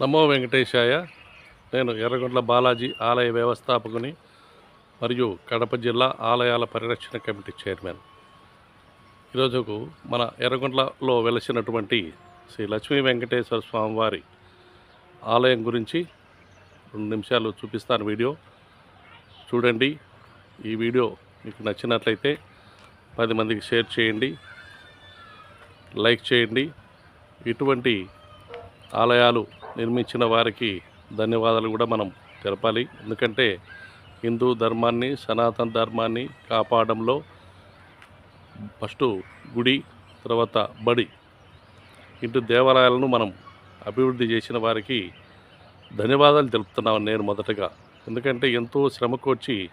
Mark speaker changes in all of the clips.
Speaker 1: నమో వెంకటేశాయ. నేను ఎర్రగొండ్ల బాలాజీ ఆలయ వ్యవస్థాపకుని మరియు కడప జిల్లా ఆలయాల పరిరక్షణ కమిటీ చైర్మన్. ఈరోజుకు మన ఎర్రగొండ్లలో వెలసినటువంటి శ్రీ లక్ష్మీ వెంకటేశ్వర స్వామివారి ఆలయం గురించి రెండు నిమిషాలు చూపిస్తాను వీడియో. చూడండి ఈ వీడియో మీకు నచ్చినట్లయితే పది మందికి షేర్ చేయండి లైక్ చేయండి. ఇటువంటి ఆలయాలు నిర్మించిన వారికి ధన్యవాదాలు కూడా మనం తెలపాలి. ఎందుకంటే హిందూ ధర్మాన్ని సనాతన ధర్మాన్ని కాపాడంలో ఫస్ట్ గుడి తర్వాత బడి ఇటు దేవాలయాలను మనం అభివృద్ధి చేసిన వారికి ధన్యవాదాలు తెలుపుతున్నాను నేను మొదటగా. ఎందుకంటే ఎంతో శ్రమకొచ్చి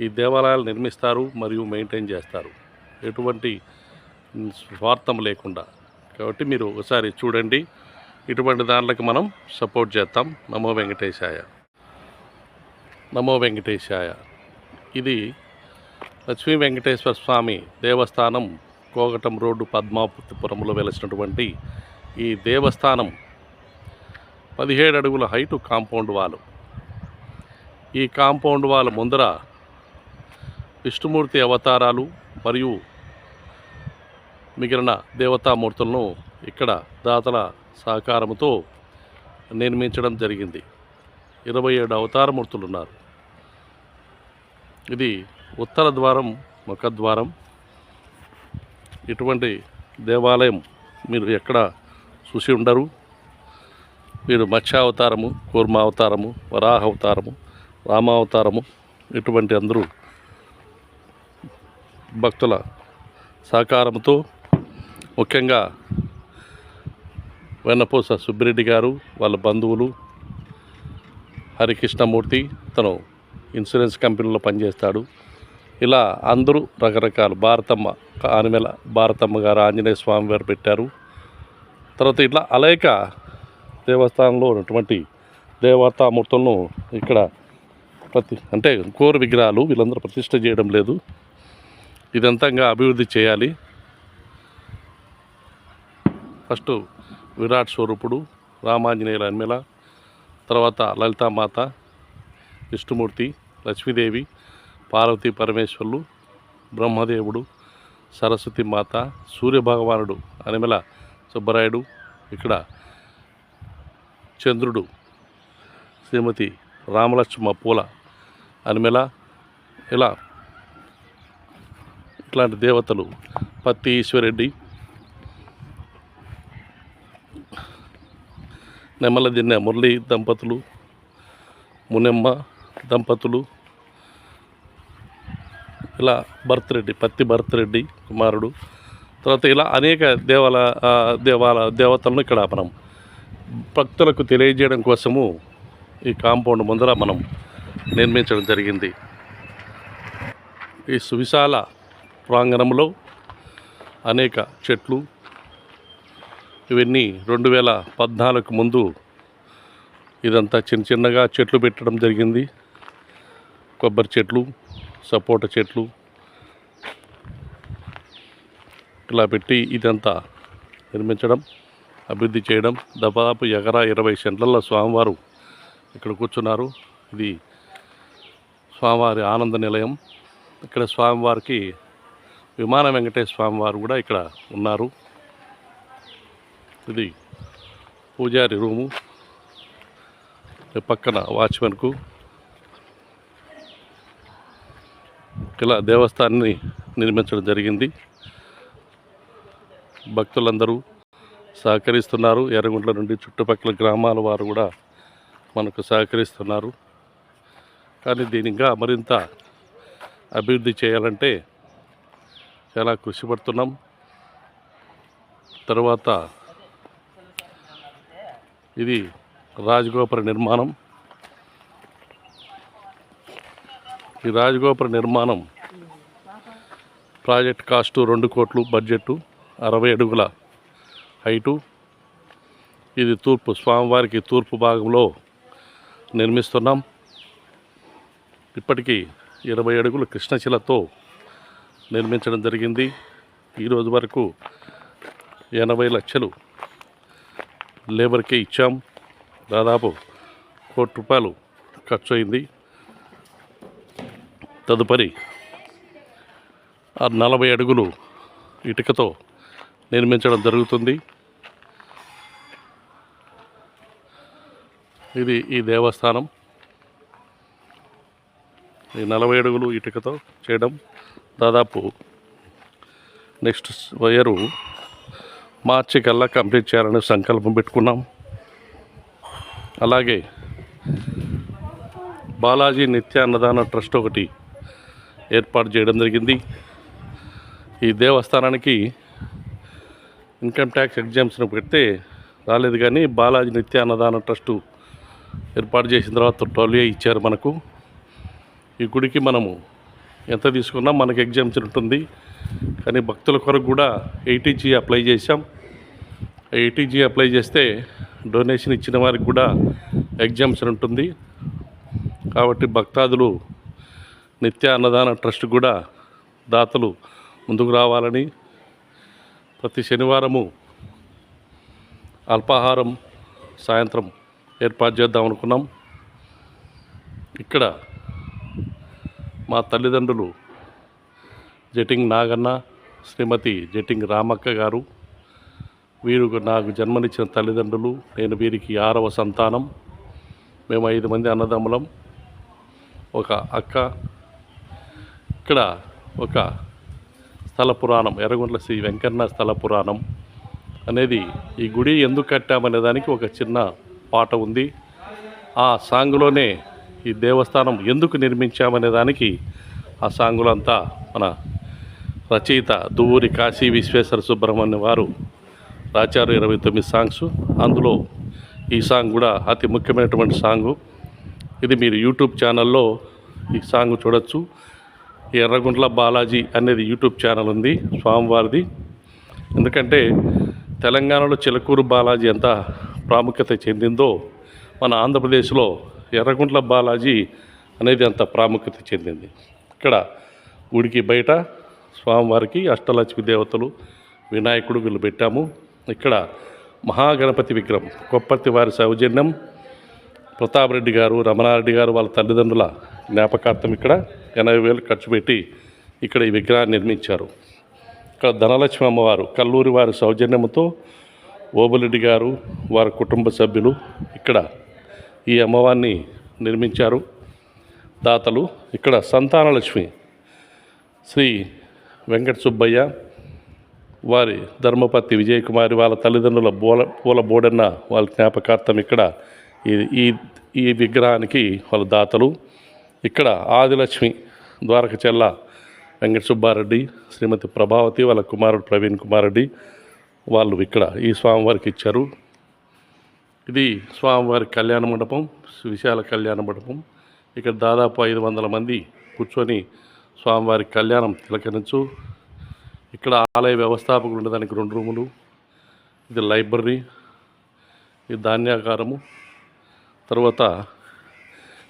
Speaker 1: ఈ దేవాలయాలు నిర్మిస్తారు మరియు మెయింటైన్ చేస్తారు. ఎటువంటి స్వార్థం లేకుండా. కాబట్టి మీరు ఒకసారి చూడండి. ఇటువంటి దాంట్లకి మనం సపోర్ట్ చేస్తాం. నమో వెంకటేశాయ. నమో వెంకటేశాయ. ఇది లక్ష్మీ వెంకటేశ్వర స్వామి దేవస్థానం కోగటం రోడ్డు పద్మాపురంలో వెలిసినటువంటి ఈ దేవస్థానం పదిహేడు అడుగుల హైటు కాంపౌండ్ వాల్. ఈ కాంపౌండ్ వాల్ ముందర విష్ణుమూర్తి అవతారాలు మరియు మిగిలిన దేవతామూర్తులను ఇక్కడ దాతల సహకారంతో నిర్మించడం జరిగింది. ఇరవై ఏడు అవతారమూర్తులు ఉన్నారు ఇది ఉత్తర ద్వారం ముఖద్వారం ఇటువంటి దేవాలయం మీరు ఎక్కడ చూసి ఉండరు. మీరు మత్స్యావతారము కూర్మావతారము వరాహ అవతారము రామావతారము ఇటువంటి అందరూ భక్తుల సహకారంతో ముఖ్యంగా వెన్నపూస సుబ్బిరెడ్డి గారు వాళ్ళ బంధువులు హరికృష్ణమూర్తి తను ఇన్సూరెన్స్ కంపెనీలో పనిచేస్తాడు. ఇలా అందరూ రకరకాల భారతమ్మ ఆనిమెల భారతమ్మ గారు ఆంజనేయ స్వామి వారు పెట్టారు. తర్వాత ఇట్లా అలేక దేవస్థానంలో ఉన్నటువంటి దేవతామూర్తులను ఇక్కడ ప్రతి అంటే కోరు విగ్రహాలు వీళ్ళందరూ ప్రతిష్ట చేయడం లేదు. ఇదంతంగా అభివృద్ధి చేయాలి. ఫస్ట్ విరాట్ స్వరూపుడు రామాంజనేయుల అన్మెల తర్వాత లలితామాత విష్ణుమూర్తి లక్ష్మీదేవి పార్వతీ పరమేశ్వరులు బ్రహ్మదేవుడు సరస్వతి మాత సూర్యభగవానుడు అనిమెల సుబ్బరాయుడు ఇక్కడ చంద్రుడు శ్రీమతి రామలక్ష్మ పూల అనిమెల ఇలా ఇట్లాంటి దేవతలు పత్తి ఈశ్వరెడ్డి నెమ్మల మురళి దంపతులు మునెమ్మ దంపతులు ఇలా భరత్రెడ్డి పత్తి భరత్రెడ్డి కుమారుడు. తర్వాత ఇలా అనేక దేవాల దేవాల దేవతలను ఇక్కడ మనం భక్తులకు తెలియజేయడం కోసము ఈ కాంపౌండ్ ముందర మనం నిర్మించడం జరిగింది. ఈ సువిశాల ప్రాంగణంలో అనేక చెట్లు ఇవన్నీ రెండు వేల పద్నాలుగు ముందు ఇదంతా చిన్న చిన్నగా చెట్లు పెట్టడం జరిగింది. కొబ్బరి చెట్లు సపోటా చెట్లు ఇలా పెట్టి ఇదంతా నిర్మించడం అభివృద్ధి చేయడం. దాదాపు ఎకరా ఇరవై సెంట్లలో స్వామివారు ఇక్కడ కూర్చున్నారు. ఇది స్వామివారి ఆనంద నిలయం. ఇక్కడ స్వామివారికి విమాన వెంకటేశ్వర స్వామివారు కూడా ఇక్కడ ఉన్నారు. ఇది పూజారి రూము. పక్కన వాచ్మెన్కు ఇలా దేవస్థానాన్ని నిర్మించడం జరిగింది. భక్తులందరూ సహకరిస్తున్నారు. ఎర్రగుంట్ల నుండి చుట్టుపక్కల గ్రామాల వారు కూడా మనకు సహకరిస్తున్నారు. కానీ దీని ఇంకా మరింత అభివృద్ధి చేయాలంటే చాలా కృషి పడుతున్నాం. తర్వాత ఇది రాజగోపుర నిర్మాణం. ఈ రాజగోపుర నిర్మాణం ప్రాజెక్ట్ కాస్టు రెండు కోట్లు బడ్జెట్టు అరవై అడుగుల హైటు. ఇది తూర్పు స్వామివారికి తూర్పు భాగంలో నిర్మిస్తున్నాం. ఇప్పటికీ ఇరవై అడుగులు కృష్ణశిలతో నిర్మించడం జరిగింది. ఈరోజు వరకు ఎనభై లక్షలు లేబర్కే ఇచ్చాం. దాదాపు కోటి రూపాయలు ఖర్చు అయింది తదుపరి ఆ నలభై అడుగులు ఇటుకతో నిర్మించడం జరుగుతుంది. ఇది ఈ దేవస్థానం. ఈ నలభై అడుగులు ఇటుకతో చేయడం. దాదాపు నెక్స్ట్ వయరు మార్చి కల్లా కంప్లీట్ చేయాలని సంకల్పం పెట్టుకున్నాం. అలాగే బాలాజీ నిత్య అన్నదాన ట్రస్ట్ ఒకటి ఏర్పాటు చేయడం జరిగింది. ఈ దేవస్థానానికి ఇన్కమ్ ట్యాక్స్ ఎగ్జామ్స్ను పెడితే రాలేదు కానీ బాలాజీ నిత్య అన్నదాన ట్రస్టు ఏర్పాటు చేసిన తర్వాత ట్వెల్వ్ ఇచ్చారు మనకు. ఈ గుడికి మనము ఎంత తీసుకున్నా మనకి ఎగ్జామ్షన్ ఉంటుంది కానీ భక్తుల కొరకు కూడా ఎయిటీజీ అప్లై చేశాం. ఎయిటీజీ అప్లై చేస్తే డొనేషన్ ఇచ్చిన వారికి కూడా ఎగ్జామ్షన్ ఉంటుంది. కాబట్టి భక్తాదులు నిత్య అన్నదాన ట్రస్ట్ కూడా దాతలు ముందుకు రావాలని ప్రతి శనివారము అల్పాహారం సాయంత్రం ఏర్పాటు చేద్దాం అనుకున్నాం. ఇక్కడ మా తల్లిదండ్రులు జటింగ్ నాగన్న శ్రీమతి జటింగ్ రామక్క గారు వీరు నాకు జన్మనిచ్చిన తల్లిదండ్రులు నేను వీరికి ఆరవ సంతానం. మేము ఐదు మంది అన్నదమ్ములం ఒక అక్క. ఇక్కడ ఒక స్థల పురాణం ఎర్రగుంట్ల శ్రీ వెంకన్న స్థల పురాణం అనేది ఈ గుడి ఎందుకు కట్టామనే దానికి ఒక చిన్న పాట ఉంది. ఆ సాంగ్లోనే ఈ దేవస్థానం ఎందుకు నిర్మించామనే దానికి ఆ సాంగులంతా మన రచయిత దువ్వూరి కాశీ విశ్వేశ్వర సుబ్రహ్మణ్యం వారు రాచారు ఇరవై తొమ్మిది సాంగ్స్. అందులో ఈ సాంగ్ కూడా అతి ముఖ్యమైనటువంటి సాంగు. ఇది మీరు యూట్యూబ్ ఛానల్లో ఈ సాంగ్ చూడొచ్చు. ఈ ఎర్రగుంట్ల బాలాజీ అనేది యూట్యూబ్ ఛానల్ ఉంది స్వామివారిది. ఎందుకంటే తెలంగాణలో చిలకూరు బాలాజీ ఎంత ప్రాముఖ్యత చెందిందో మన ఆంధ్రప్రదేశ్లో ఎర్రగుంట్ల బాలాజీ అనేది అంత ప్రాముఖ్యత చెందింది. ఇక్కడ గుడికి బయట స్వామివారికి అష్టలక్ష్మి దేవతలు వినాయకుడు వీళ్ళు పెట్టాము. ఇక్కడ మహాగణపతి విగ్రహం కొప్పర్తి వారి సౌజన్యం ప్రతాప్ రెడ్డి గారు రమణారెడ్డి గారు వాళ్ళ తల్లిదండ్రుల జ్ఞాపకార్థం ఇక్కడ ఎనభై వేలు ఖర్చు పెట్టి ఇక్కడ ఈ విగ్రహాన్ని నిర్మించారు. ఇక్కడ ధనలక్ష్మి అమ్మవారు కల్లూరి వారి సౌజన్యంతో ఓబులెడ్డి గారు వారి కుటుంబ సభ్యులు ఇక్కడ ఈ అమ్మవారిని నిర్మించారు. దాతలు ఇక్కడ సంతానలక్ష్మి శ్రీ వెంకట సుబ్బయ్య వారి ధర్మపతి విజయకుమారి వాళ్ళ తల్లిదండ్రుల బోల పూల బోడన్న వాళ్ళ జ్ఞాపకార్థం ఇక్కడ ఈ ఈ ఈ విగ్రహానికి వాళ్ళ దాతలు. ఇక్కడ ఆదిలక్ష్మి ద్వారక చెల్ల వెంకట సుబ్బారెడ్డి శ్రీమతి ప్రభావతి వాళ్ళ కుమారుడు ప్రవీణ్ కుమార్ రెడ్డి వాళ్ళు ఇక్కడ ఈ స్వామివారికి ఇచ్చారు. ఇది స్వామివారి కళ్యాణ మండపం విశాల కళ్యాణ మండపం. ఇక్కడ దాదాపు ఐదు వందల మంది కూర్చొని స్వామివారి కళ్యాణం తిలకరించు. ఇక్కడ ఆలయ వ్యవస్థాపకులు ఉండడానికి రెండు రూములు ఇది లైబ్రరీ ఇది ధాన్యాకారము తర్వాత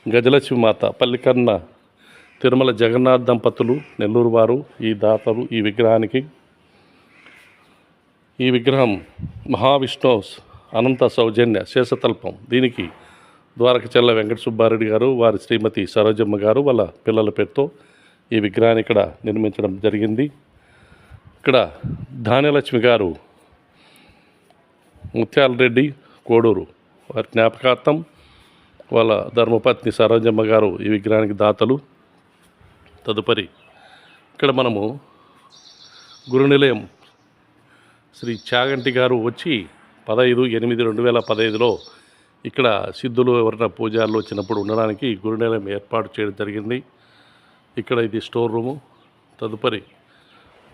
Speaker 1: గజలక్ష్మి మాత పల్లికన్న తిరుమల జగన్నాథ్ దంపతులు నెల్లూరు వారు ఈ దాతలు ఈ విగ్రహానికి. ఈ విగ్రహం మహావిష్ణు అనంత సౌజన్య శేషతల్పం. దీనికి ద్వారకచల్ల వెంకట సుబ్బారెడ్డి గారు వారి శ్రీమతి సరోజమ్మ గారు వాళ్ళ పిల్లల పేరుతో ఈ విగ్రహాన్ని ఇక్కడ నిర్మించడం జరిగింది. ఇక్కడ ధాన్యలక్ష్మి గారు ముత్యాల రెడ్డి కోడూరు వారి జ్ఞాపకార్థం వాళ్ళ ధర్మపత్ని సరోజమ్మ గారు ఈ విగ్రహానికి దాతలు. తదుపరి ఇక్కడ మనము గురునిలయం శ్రీ చాగంటి గారు వచ్చి పదహైదు ఎనిమిది రెండు వేల పదహైదులో ఇక్కడ సిద్ధులు ఎవరైనా పూజారులు వచ్చినప్పుడు ఉండడానికి గురునిలయం ఏర్పాటు చేయడం జరిగింది. ఇక్కడ ఇది స్టోర్ రూము. తదుపరి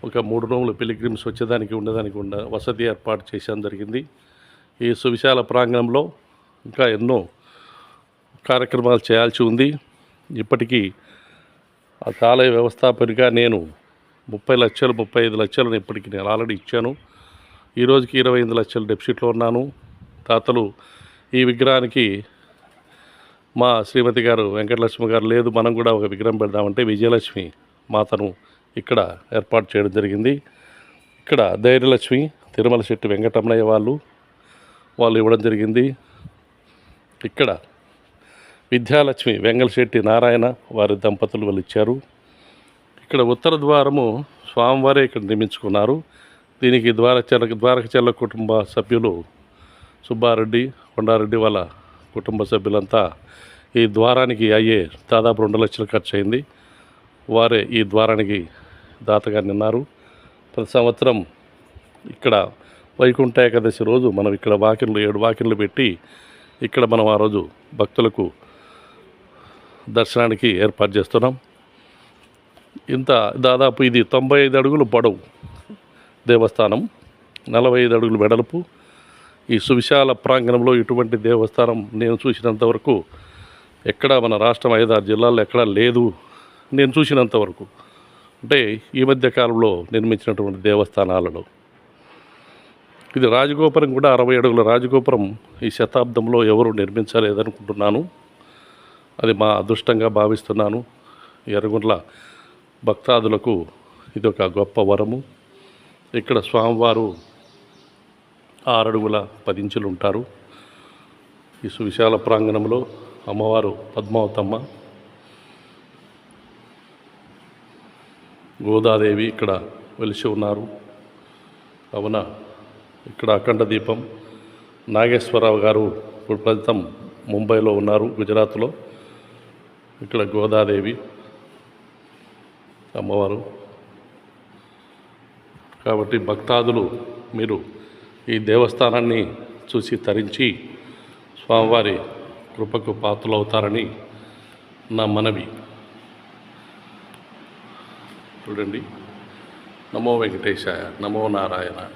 Speaker 1: ఒక మూడు రూములు పిలిగ్రిమ్స్ వచ్చేదానికి ఉండేదానికి ఉండ వసతి ఏర్పాటు చేయడం జరిగింది. ఈ సువిశాల ప్రాంగణంలో ఇంకా ఎన్నో కార్యక్రమాలు చేయాల్సి ఉంది. ఇప్పటికీ ఆ ఆలయ వ్యవస్థాపకునిగా నేను ముప్పై లక్షలు ముప్పై ఐదు లక్షలను ఇప్పటికి నేను ఆల్రెడీ ఇచ్చాను. ఈ రోజుకి ఇరవై ఐదు లక్షలు డెపిసిట్లో ఉన్నాను. తాతలు ఈ విగ్రహానికి మా శ్రీమతి గారు వెంకటలక్ష్మి గారు లేదు. మనం కూడా ఒక విగ్రహం పెడదామంటే విజయలక్ష్మి మాతను ఇక్కడ ఏర్పాటు చేయడం జరిగింది. ఇక్కడ ధైర్యలక్ష్మి తిరుమల శెట్టి వెంకటరమణయ్య వాళ్ళు వాళ్ళు ఇవ్వడం జరిగింది. ఇక్కడ విద్యాలక్ష్మి వెంగళశెట్టి నారాయణ వారి దంపతులు వాళ్ళు ఇచ్చారు. ఇక్కడ ఉత్తర ద్వారము స్వామివారే ఇక్కడ నిర్మించుకున్నారు. దీనికి ద్వారచల ద్వారకచల్ల కుటుంబ సభ్యులు సుబ్బారెడ్డి కొండారెడ్డి వాళ్ళ కుటుంబ సభ్యులంతా ఈ ద్వారానికి అయ్యే దాదాపు రెండు లక్షలు ఖర్చు అయింది వారే ఈ ద్వారానికి దాతగా నిన్నారు ప్రతి సంవత్సరం ఇక్కడ వైకుంఠ ఏకాదశి రోజు మనం ఇక్కడ వాకిన్లు ఏడు వాకిన్లు పెట్టి ఇక్కడ మనం ఆ రోజు భక్తులకు దర్శనానికి ఏర్పాటు చేస్తున్నాం. ఇంత దాదాపు ఇది తొంభై ఐదు అడుగులు పొడవు. దేవస్థానం నలభై ఐదు అడుగులు వెడల్పు. ఈ సువిశాల ప్రాంగణంలో ఇటువంటి దేవస్థానం నేను చూసినంత వరకు ఎక్కడ మన రాష్ట్రం ఐదారు జిల్లాల్లో ఎక్కడా లేదు. నేను చూసినంత వరకు అంటే ఈ మధ్య కాలంలో నిర్మించినటువంటి దేవస్థానాలలో. ఇది రాజగోపురం కూడా అరవై అడుగుల రాజగోపురం ఈ శతాబ్దంలో ఎవరు నిర్మించలేదనుకుంటున్నాను. అది మా అదృష్టంగా భావిస్తున్నాను. ఎర్రగుండ్ల భక్తాదులకు ఇది ఒక గొప్ప వరము. ఇక్కడ స్వామివారు ఆరడుగుల పదించులు ఉంటారు ఈ సువిశాల ప్రాంగణంలో అమ్మవారు పద్మావతమ్మ. గోదాదేవి ఇక్కడ వెలిసి ఉన్నారు. కావున ఇక్కడ అఖండ దీపం. నాగేశ్వరరావు గారు ఇప్పుడు ప్రస్తుతం ముంబైలో ఉన్నారు గుజరాత్లో. ఇక్కడ గోదాదేవి అమ్మవారు. కాబట్టి భక్తాదులు మీరు ఈ దేవస్థానాన్ని చూసి తరించి స్వామివారి కృపకు పాత్రలవుతారని నా మనవి. చూడండి. నమో వెంకటేశాయ నమో నారాయణ.